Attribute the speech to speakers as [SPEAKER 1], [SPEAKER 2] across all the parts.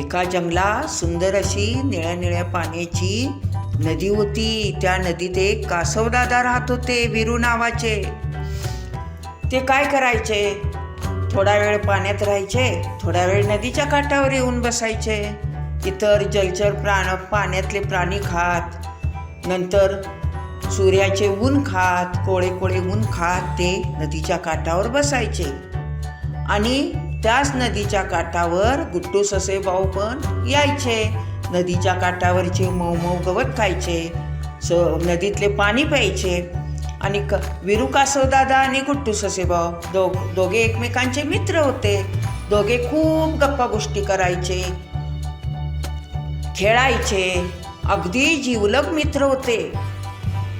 [SPEAKER 1] एका जंगलात सुंदर अशी निळ्या निळ्या पाण्याची नदी होती. त्या नदीत एक कासवदादा राहत होते विरू नावाचे. ते काय करायचे? थोडा वेळ पाण्यात राहायचे थोडा वेळ नदीच्या काठावर येऊन बसायचे. इतर जलचर प्राण पाण्यातले प्राणी खात नंतर सूर्याचे ऊन खात कोळे कोळे ऊन खात ते नदीच्या काठावर बसायचे. आणि त्याच नदीच्या काठावर गुट्टू ससे भाऊ पण यायचे. नदीच्या काठावरचे मऊ मऊ गवत खायचे. स नदीतले पाणी प्यायचे. आणि क विरू दादा आणि गुट्टू ससेभाऊ दो दोघे एकमेकांचे मित्र होते. दोघे खूप गप्पा गोष्टी करायचे. खेळायचे. अगदी जीवलग मित्र होते.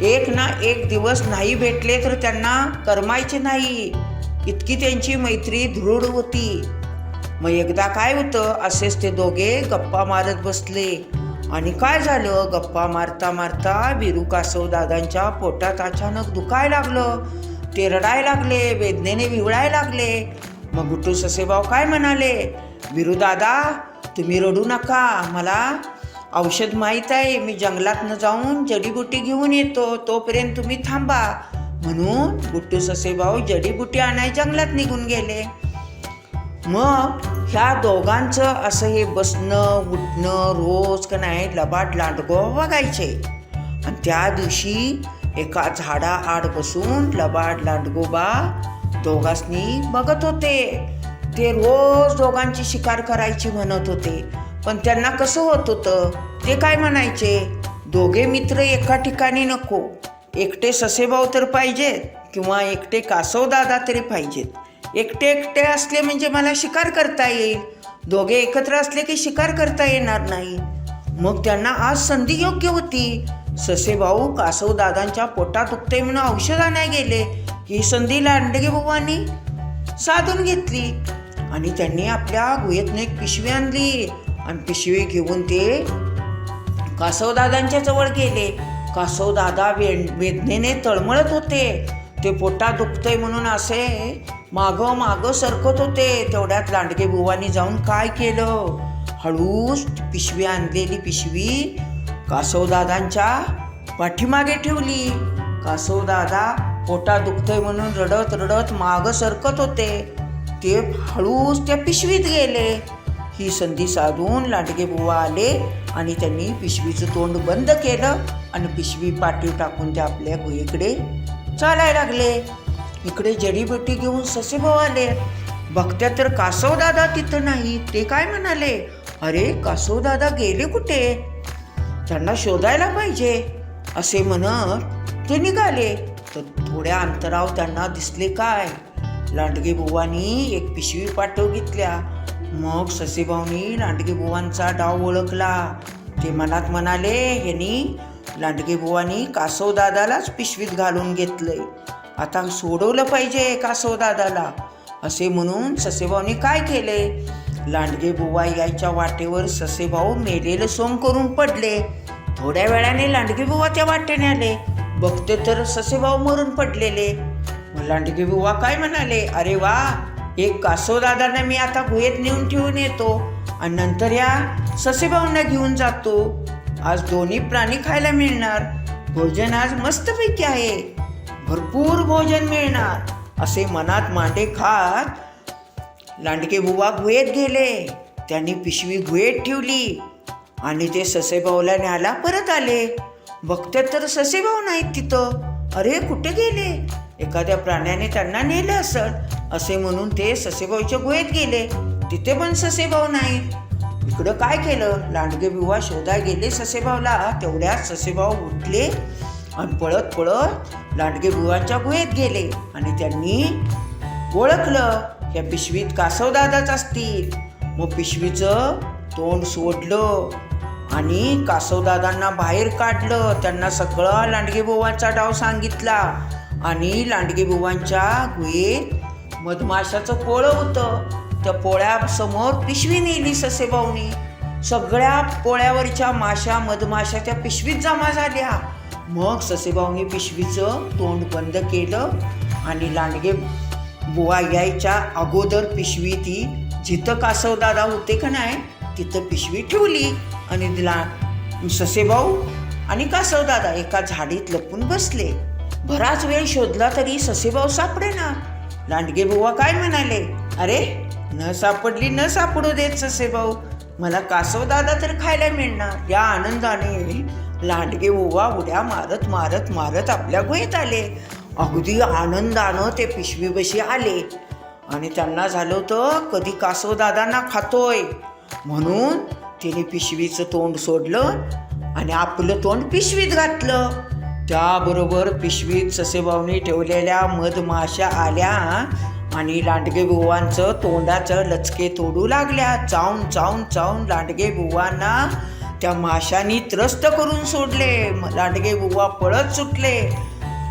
[SPEAKER 1] एक ना एक दिवस नाही भेटले तर त्यांना करमायचे नाही. इतकी त्यांची मैत्री दृढ होती. मग एकदा काय होतं असेच ते दोघे गप्पा मारत बसले. आणि काय झालं गप्पा मारता मारता बिरू कासव दादांच्या पोटात अचानक दुखाय लागलं. ते रडाय लागले वेदनेने विवळाय लागले. मग गुट्टू ससेबाव काय म्हणाले बिरू दादा तुम्ही रडू नका. मला औषध माहीत आहे. मी जंगलातनं जाऊन जडीबुटी घेऊन येतो. तोपर्यंत तुम्ही थांबा. म्हणून गुट्टू ससेभाऊ जडीबुटी आणाय जंगलात निघून गेले. मग ह्या दोघांचं असं हे बसणं उठणं रोज का नाही लबाड लांडगो बघायचे. आणि त्या दिवशी एका झाडा आड बसून लबाड लांडगोबा दोघांनी बघत होते. ते रोज दोघांची शिकार करायची म्हणत होते. पण त्यांना कसं होत होतं? ते काय म्हणायचे? दोघे मित्र एका ठिकाणी नको. एकटे ससेभाऊ तर पाहिजेत किंवा एकटे कासवदादा तरी पाहिजेत. एकटे एकटे असले म्हणजे मला शिकार करता येईल. दोघे एकत्र असले की शिकार करता येणार नाही. मग त्यांना आज संधी योग्य होती. ससेभाऊ कासवदादांच्या पोटात दुखते म्हणून औषध आणाय गेले. ही संधी लांडगे बुवांनी साधून घेतली आणि त्यांनी आपल्या गुहेतने एक पिशवी आणली. आणि पिशवी घेऊन ते कासवदादांच्या जवळ गेले. कासवदादा वे वेदनेने तळमळत होते. ते पोटात दुखतंय म्हणून असे मागं मागं सरकत होते. तेवढ्यात लांडगे बुवानी जाऊन काय केलं? हळूच पिशवी आणलेली पिशवी कासवदादांच्या पाठीमागे ठेवली. कासवदादा पोटा दुखतंय म्हणून रडत रडत मागं सरकत होते. ते हळूच त्या पिशवीत गेले. ही संधी साधून लांडगे बुवा आले आणि त्यांनी पिशवीचं तोंड बंद केलं आणि पिशवी पाठीव टाकून ते आपल्या गुहेकडे चालायला लागले. इकडे जडीबुटी घेऊन ससेभाऊ आले. बघत्या तर कासवदादा तिथं नाही ते काय म्हणाले? अरे कासवदादा गेले कुठे? त्यांना शोधायला पाहिजे. असे म्हणत ते निघाले. तर थोड्या अंतराव त्यांना दिसले काय? लांडगे बुवानी एक पिशवी पाठव घेतल्या. मग ससेभाऊनी लांडगेबुवांचा डाव ओळखला. ते मनात म्हणाले ह्यांनी लांडगेबुवानी कासवदादालाच पिशवीत घालून घेतलंय. आता सोडवलं पाहिजे कासवदादाला. असे म्हणून ससेभाऊनी काय केले? लांडगे बुवा यायच्या वाटेवर ससेभाऊ मेलेलं सोंग करून पडले. थोड्या वेळाने लांडगेबुवा त्या वाटेने आले. बघते तर ससेभाऊ मरून पडलेले. लांडगेबुवा बुवा काय म्हणाले? अरे वा एक कासवदादांना मी आता गुहेत नेऊन ठेवून येतो आणि नंतर या ससेभाऊंना घेऊन जातो. आज दोन्ही प्राणी खायला मिळणार. भोजन आज मस्तपैकी आहे. भरपूर भोजन मिळणार. असे मनात मांडे खात लांडगे बुवा गुहेत गेले. त्यांनी पिशवी गुहेत ठेवली आणि ते ससेभाऊला न्यायला परत आले. बघते तर ससेभाऊ नाहीत तिथं. अरे कुठे गेले? एखाद्या प्राण्याने त्यांना नेलं असत असे म्हणून ते ससेभाऊच्या गुहेत गेले. तिथे पण ससेभाऊ नाही. इकडं काय केलं? लांडगे बिवा शोधा गेले ससेभाऊला. तेवढ्यात ससेभाऊ उठले आणि पळत पळत लांडगे बुवांच्या गुहेत गेले. आणि त्यांनी ओळखलं या पिशवीत कासवदादाच असतील. मग पिशवीचं तोंड सोडलं आणि कासवदादांना बाहेर काढलं. त्यांना सगळा लांडगे बुवांचा डाव सांगितला आणि लांडगे बुवांच्या गुहेत मधमाशाचं पोळं होतं. त्या पोळ्यासमोर पिशवी नेली ससेभाऊनी सगळ्या पोळ्यावरच्या माशा मधमाशाच्या पिशवीत जमा झाल्या. मग ससेभाऊनी पिशवीचं तोंड बंद केलं आणि लांडगे बुवा यायच्या अगोदर पिशवी ती जिथं कासवदादा होते का नाही तिथं पिशवी ठेवली. आणि तिला ससेभाऊ आणि कासव दादा एका झाडीत लपून बसले. बराच वेळ शोधला तरी ससेभाऊ सापडे ना लांडगे बुवा काय म्हणाले? अरे न सापडली न सापडू देत ससेभाऊ मला कासव दादा तर खायला मिळणार. या आनंदाने लांडगे बुवा उड्या मारत मारत मारत आपल्या गुहेत आले. अगदी आनंदानं ते पिशवीबशी आले. आणि त्यांना झालं होतं कधी कासव दादांना खातोय. म्हणून तिने पिशवीचं तोंड सोडलं आणि आपलं तोंड पिशवीत घातलं. त्याबरोबर पिशवीत ससेभाऊनी ठेवलेल्या मधमाशा आल्या आणि लांडगे बुवांचं तोंडाचं लचके तोडू लागल्या. चावून चावून चावून लांडगे बुवांना त्या माशांनी त्रस्त करून सोडले. म- लांडगे बुवा पळत सुटले.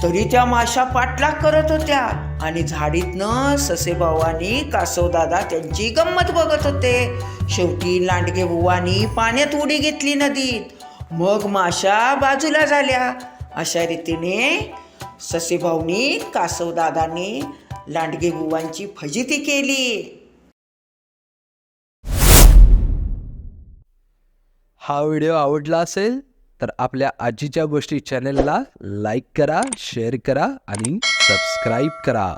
[SPEAKER 1] तरी त्या माशा पाठलाग करत होत्या आणि झाडीतनं ससेभावानी कासवदादा त्यांची गंमत बघत होते. शेवटी लांडगे बुवानी पाण्यात उडी घेतली नदीत. मग माशा बाजूला झाल्या. अशा रीतीने ससेभाऊनी कासवदादांनी लांडगे बुवांची फजिती केली.
[SPEAKER 2] हा व्हिडिओ आवडला असेल तर आपल्या आजीच्या गोष्टी चॅनेलला लाईक करा शेअर करा आणि सबस्क्राईब करा.